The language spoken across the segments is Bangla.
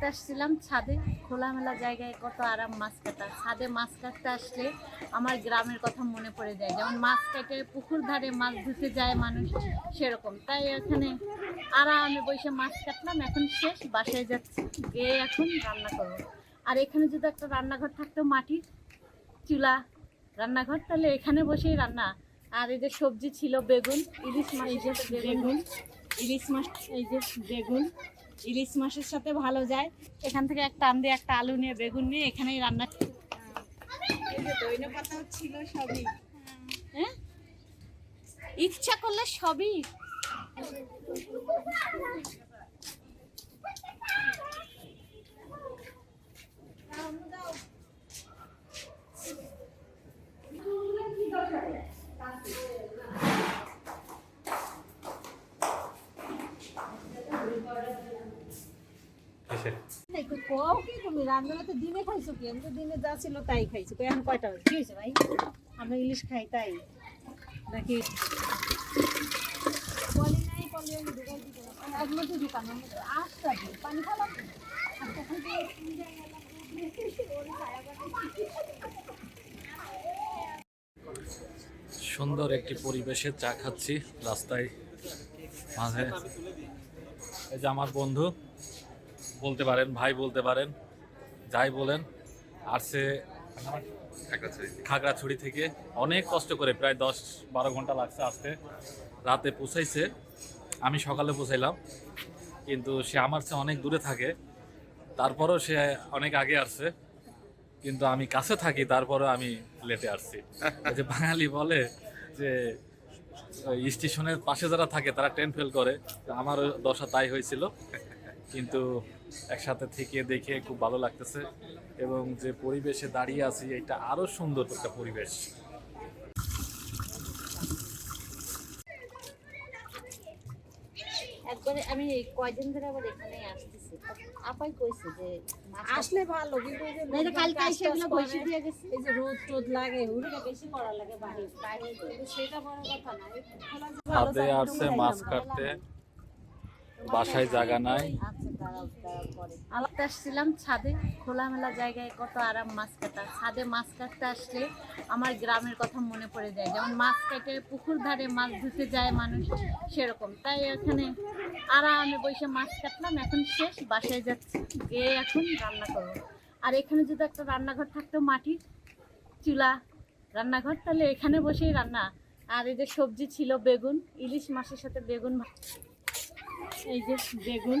কাটতে আসছিলাম ছাদে। খোলামেলা জায়গায় কত আরাম মাছ কাটা। ছাদে মাছ কাটতে আসলে আমার গ্রামের কথা মনে পড়ে যায়। যেমন মাছ কেটে পুকুর ধারে মাছ ধুতে যায় মানুষ সেরকম। তাই এখানে আরামে বসে মাছ কাটলাম এখন শেষ বাসায় যাচ্ছি। গিয়ে এখন রান্না করব। আর এখানে যদি একটা রান্নাঘর থাকতো মাটির চুলা রান্নাঘর তাহলে এখানে বসেই রান্না। আর এই যে সবজি ছিল বেগুন ইলিশ মাছ এই যে বেগুন। ইলিশ মাছ এই যে বেগুন। ইলিশ মাছের সাথে ভালো যায়। এখান থেকে একটা আন দিয়ে একটা আলু নিয়ে বেগুন নিয়ে এখানেই রান্না পাতাও ছিল সবই। হ্যাঁ? ইচ্ছা করলে সবই। কও কি তুমি তো দিনে খাইছো কি? আমি তো দিনে যা ছিল তাই খাইছি। কই এখন কয়টা কি হয়েছে ভাই? আমরা ইলিশ খাই তাই। নাকি পলি নাই পলি আমি ঢুকাই দিতে একলো তো দোকান আসতে দিই। পানি খালাম। সুন্দর একটি পরিবেশে চা খাচ্ছি রাস্তায় মাঝে। এই যে আমার বন্ধু বলতে পারেন, ভাই বলতে পারেন, যাই বলেন, আর সে খাগড়াছড়ি থেকে অনেক কষ্ট করে প্রায় দশ বারো ঘণ্টা লাগছে আসতে, রাতে পৌঁছাইছে। আমি সকালে পৌঁছাইলাম, কিন্তু সে আমার চেয়ে অনেক দূরে থাকে, তারপরও সে অনেক আগে আসছে, কিন্তু আমি কাছে থাকি তারপরে আমি লেটে আসছি। যে বাঙালি বলে যে স্টেশনের পাশে যারা থাকে, তারা ট্রেন ফেল করে আমারও দশা তাই হয়েছিল, কিন্তু একসাথে থেকে দেখে খুব ভালো লাগতেছে এবং যে পরিবেশে দাঁড়িয়ে আছি এটা আরও সুন্দর একটা পরিবেশ। একবারে আমি কয়দিন ধরে আবার এখানেই আসতেছি। আপাই কইছে যে আসলে ভালো কিন্তু এই যে কালকে এসে টাজ এগুলো বসে দিয়ে গেছে। এই যে রোদ টোদ লাগে বেশি করা লাগে বাইরে সেটা বড় কথা না হাতে আসছে মাছ কাটতে। বাসায় জায়গা নাই। আচ্ছা আলাদা আসছিলাম ছাদে, খোলামেলা জায়গায় কত আরাম মাছ কাটা। ছাদে মাছ কাটতে আসলে আমার গ্রামের কথা মনে পড়ে যায়। যেমন মাছ কেটে পুকুর ধারে মাছ ধুতে যায় মানুষ, সেরকম। তাই এখানে আরামে বসে মাছ কাটলাম, এখন শেষ, বাসায় যাচ্ছি। গিয়ে এখন রান্না করব। আর এখানে যদি একটা রান্নাঘর থাকতো, মাটির চুলা রান্নাঘর, তাহলে এখানে বসেই রান্না। আর এই যে সবজি ছিল বেগুন, ইলিশ মাছের সাথে বেগুন এই যে বেগুন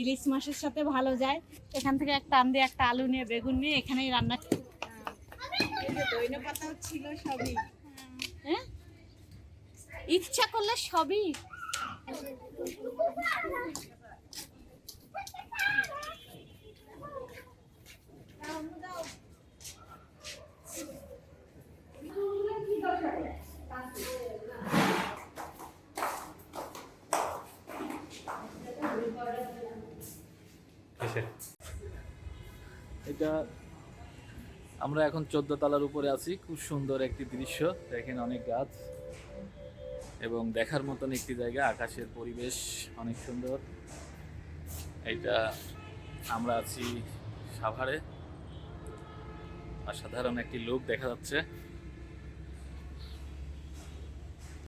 ইলিশ মাছের সাথে ভালো যায়। এখান থেকে একটা আন দিয়ে একটা আলু নিয়ে বেগুন নিয়ে এখানেই রান্না ছিল সবই। হ্যাঁ? ইচ্ছা করলে সবই। এটা আমরা এখন চোদ্দ তলার উপরে আছি। খুব সুন্দর একটি দৃশ্য। দেখেন অনেক গাছ। এবং দেখার মতন একটি জায়গা। আকাশের পরিবেশ অনেক সুন্দর। এটা আমরা আছি সাভারে। অসাধারণ একটি লোক দেখা যাচ্ছে।